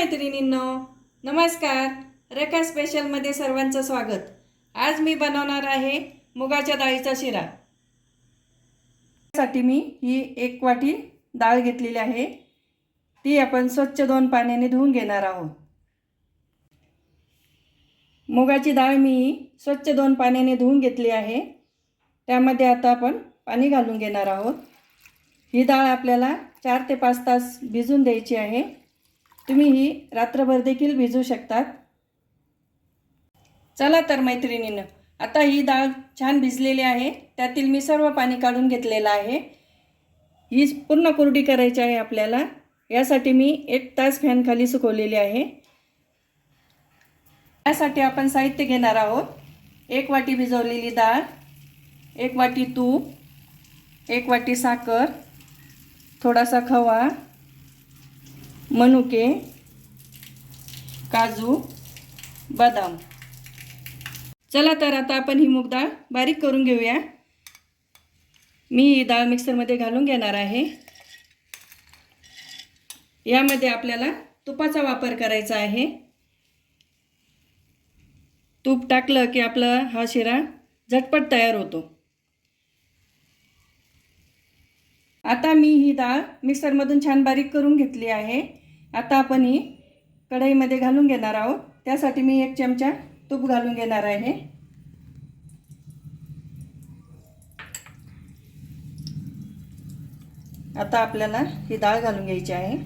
मैत्रिणींनो नमस्कार. रेखा स्पेशलमध्ये सर्वांचं स्वागत. आज मी बनवणार आहे मुगाच्या डाळीचा शिरा. साठी मी ही एक वाटी डाळ घेतलेली आहे. ती आपण स्वच्छ दोन पाण्याने धुवून घेणार आहोत. मुगाची डाळ मी स्वच्छ दोन पाण्याने धुवून घेतली आहे. त्यामध्ये आता आपण पाणी घालून घेणार आहोत. ही डाळ आपल्याला चार ते पाच तास भिजून द्यायची आहे. तुम्ही ही रात्रभर देखील भिजू शकतात. चला तर मैत्रिणीनं आता ही डाळ छान भिजलेली आहे. त्यातील मी सर्व पाणी काढून घेतलेलं आहे. ही पूर्ण कोरडी करायची आहे आपल्याला. यासाठी मी एक तास फॅनखाली सुकवलेली आहे. यासाठी आपण साहित्य घेणार आहोत. एक वाटी भिजवलेली डाळ एक वाटी तूप एक वाटी साखर थोडासा खवा मनुके काजू बदाम. चला तर आता आपण ही मूग डाळ बारीक करून घेऊया. मी ही डाळ मिक्सरमध्ये घालून घेणार आहे. यामध्ये आपल्याला तुपाचा वापर करायचा आहे. तूप टाकलं की आपला हा शिरा झटपट तयार होतो. आता मी ही डाळ मिक्सरमधून छान बारीक करून घेतली आहे. आता आपण ही कढईमध्ये घालून घेणार आहोत. त्यासाठी मी एक चमचा तूप घालून घेणार आहे. आता आपल्याला ही डाळ घालून घ्यायची आहे.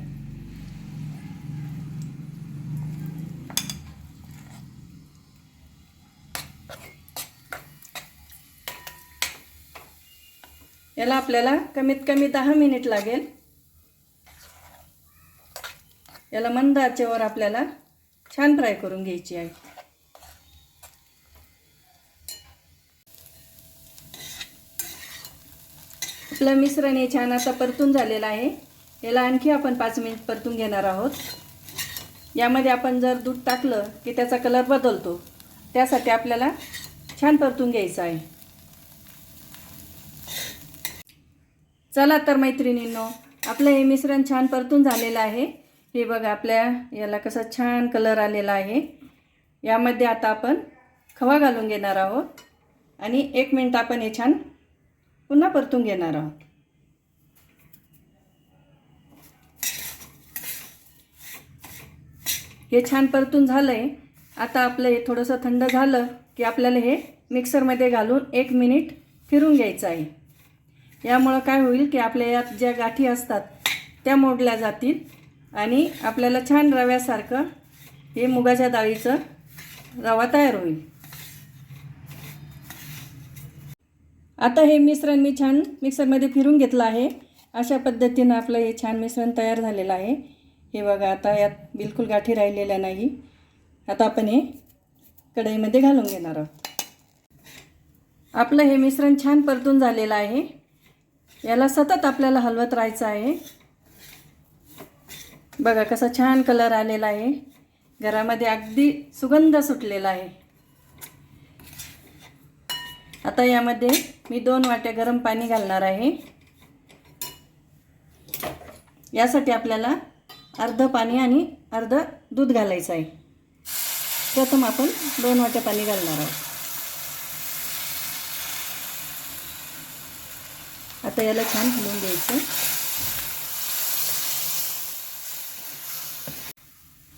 याला आपल्याला कमीत कमी दहा मिनिट लागेल. याला मंद आचेवर आपल्याला छान फ्राय करून घ्यायची आहे. आपलं मिश्रण हे छान आता परतून झालेलं आहे. याला आणखी आपण पाच मिनिट परतून घेणार आहोत. यामध्ये आपण जर दूध टाकलं की त्याचा कलर बदलतो त्यासाठी आपल्याला छान परतून घ्यायचं आहे. चला तर मैत्रिणींनो आपलं हे मिश्रण छान परतून झालेलं आहे. हे बघा आपल्या याला कसा छान कलर आलेला आहे. यामध्ये आता आपण खवा घालून घेणार आहोत. आणि एक मिनिट आपण हे छान पुन्हा परतून घेणार आहोत. हे छान परतून झालं आहे आता आपलं हे थोडंसं थंड झालं की आपल्याला हे मिक्सरमध्ये घालून एक मिनिट फिरून घ्यायचं आहे. यामुळं काय होईल की आपल्या यात ज्या गाठी असतात त्या मोडल्या जातील. आणि आपल्याला छान रव्यासारखं हे मुगाच्या डाळीचं रवा तयार होईल. आता हे मिश्रण मी छान मिक्सरमध्ये फिरून घेतलं आहे. अशा पद्धतीनं आपलं हे छान मिश्रण तयार झालेलं आहे. हे बघा आता यात बिलकुल गाठी राहिलेल्या नाही. आता आपण हे कढईमध्ये घालून घेणार आहोत. आपलं हे मिश्रण छान परतून झालेलं आहे. याला सतत आपल्याला हलवत राहायचं आहे. बघा कसा छान कलर आलेला आहे. घरामध्ये अगदी सुगंध सुटलेला आहे. आता यामध्ये मी दोन वाट्या गरम पाणी घालणार आहे. यासाठी आपल्याला अर्धं पाणी आणि अर्ध दूध घालायचं आहे. प्रथम आपण दोन वाट्या पाणी घालणार आहोत. आता याला छान हलवून द्यायचं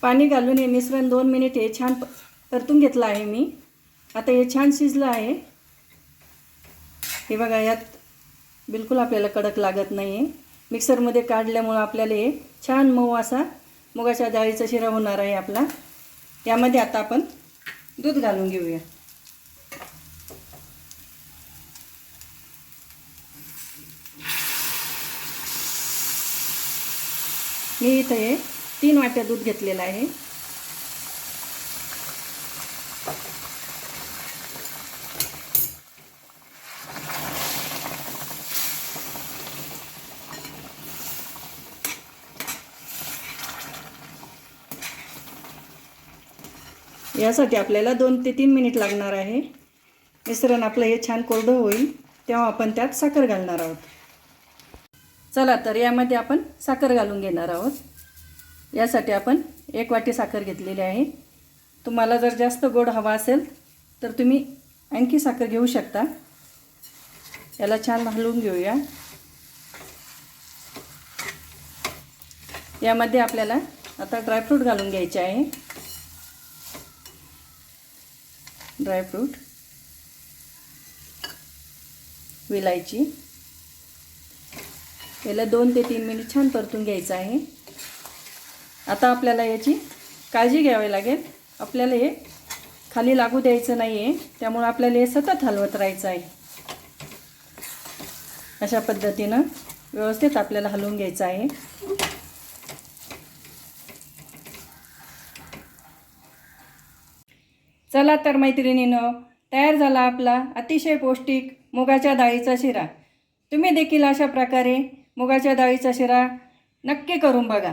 पाणी घालून हे मिश्रण दोन मिनिट हे छान प परतून घेतलं आहे मी. आता हे छान शिजलं आहे. हे बघा यात बिलकुल आपल्याला कडक लागत नाही आहे मिक्सरमध्ये काढल्यामुळं आपल्याला हे छान मऊ असा मुगाच्या डाळीचा शिरा होणार आहे आपला. यामध्ये आता आपण दूध घालून घेऊया. मी इथं हे तीन वाट्या दूध घेतलेलं आहे. यासाठी आपल्याला दोन ते तीन मिनिट लागणार आहे. मिश्रण आपलं हे छान कोरडं होईल तेव्हा आपण त्यात साखर घालणार आहोत. चला तर यामध्ये आपण साखर घालून घेणार आहोत. यासाठी आपण एक वाटी साखर घेतलेली आहे. तुम्हाला जर जास्त गोड हवा असेल तर तुम्ही आणखी साखर घेऊ शकता. याला छान हलवून घेऊया. यामध्ये आपल्याला आता ड्रायफ्रूट घालून घ्यायचे आहे. ड्रायफ्रूट विलायची. याला दोन ते तीन मिनिट छान परतून घ्यायचं आहे. आता आपल्याला याची काळजी घ्यावी लागेल. आपल्याला हे खाली लागू द्यायचं नाही आहे त्यामुळे आपल्याला हे सतत हलवत राहायचं आहे. अशा पद्धतीनं व्यवस्थित आपल्याला हलवून घ्यायचं आहे. चला तर मैत्रिणीनं तयार झाला आपला अतिशय पौष्टिक मुगाच्या डाळीचा शिरा. तुम्ही देखील अशा प्रकारे मुगाच्या डाळीचा शिरा नक्की करून बघा.